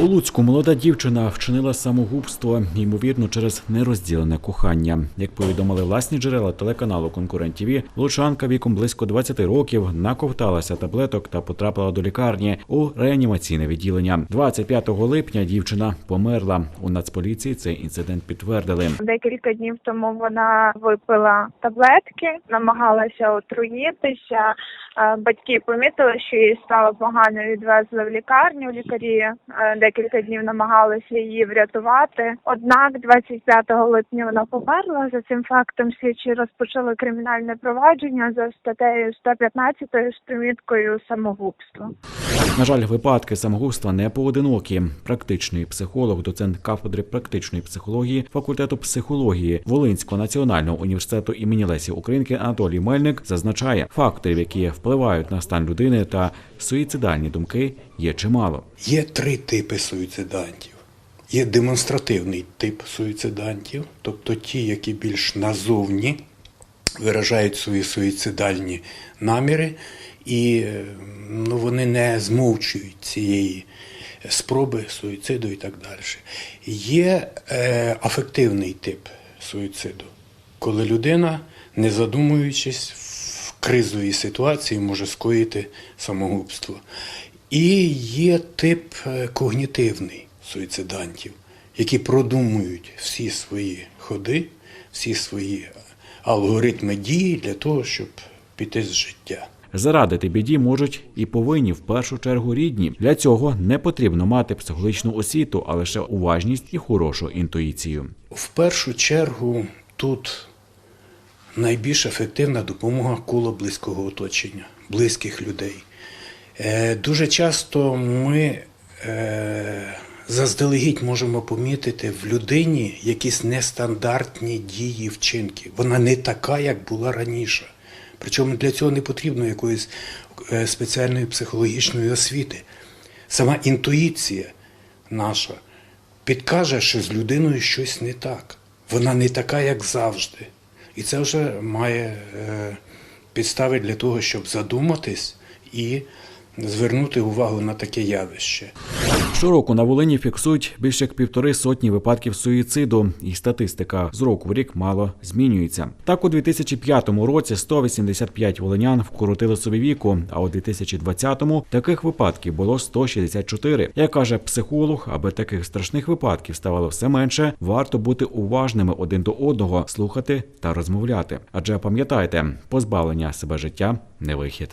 У Луцьку молода дівчина вчинила самогубство, ймовірно, через нерозділене кохання. Як повідомили власні джерела телеканалу Конкурент ТВ, Лучанка віком близько 20 років наковталася таблеток та потрапила до лікарні у реанімаційне відділення. 25 липня дівчина померла. У Нацполіції цей інцидент підтвердили. Декілька днів тому вона випила таблетки, намагалася отруїтися. Е, Батьки помітили, що їй стало погано, відвезли в лікарню. Лікарі е, декілька днів намагалися її врятувати. Однак, 25 липня вона померла. За цим фактом слідчі розпочали кримінальне провадження за статтею 115 з приміткою самогубство. На жаль, випадки самогубства не поодинокі. Практичний психолог, доцент кафедри практичної психології факультету психології Волинського національного університету імені Лесі Українки Анатолій Мельник зазначає, факторів, які впливають на стан людини та суїцидальні думки, є чимало. Є три типи суїцидантів. Є демонстративний тип суїцидантів, тобто ті, які більш назовні виражають свої суїцидальні наміри, і е, ну, вони не змовчують цієї спроби суїциду і так далі. Є е, афективний тип суїциду, коли людина, не задумуючись, кризовій ситуації може скоїти самогубство. І є тип е, когнітивний суїцидантів, які продумують всі свої ходи, всі свої алгоритми дії для того, щоб піти з життя. Зарадити біді можуть і повинні в першу чергу рідні. Для цього не потрібно мати психологічну освіту, а лише уважність і хорошу інтуїцію. В першу чергу тут найбільш ефективна допомога коло близького оточення, близьких людей. Е, Дуже часто ми е, заздалегідь можемо помітити в людині якісь нестандартні дії вчинки. Вона не така, як була раніше. Причому для цього не потрібно якоїсь е, спеціальної психологічної освіти. Сама інтуїція наша підкаже, що з людиною щось не так. Вона не така, як завжди. І це вже має е, підстави для того, щоб задуматись і звернути увагу на таке явище. Щороку на Волині фіксують більше як півтори сотні випадків суїциду, і статистика з року в рік мало змінюється. Так, у 2005 році 185 волинян вкоротили собі віку, а у 2020-му таких випадків було 164. Як каже психолог, аби таких страшних випадків ставало все менше, варто бути уважними один до одного, слухати та розмовляти. Адже пам'ятайте, позбавлення себе життя не вихід.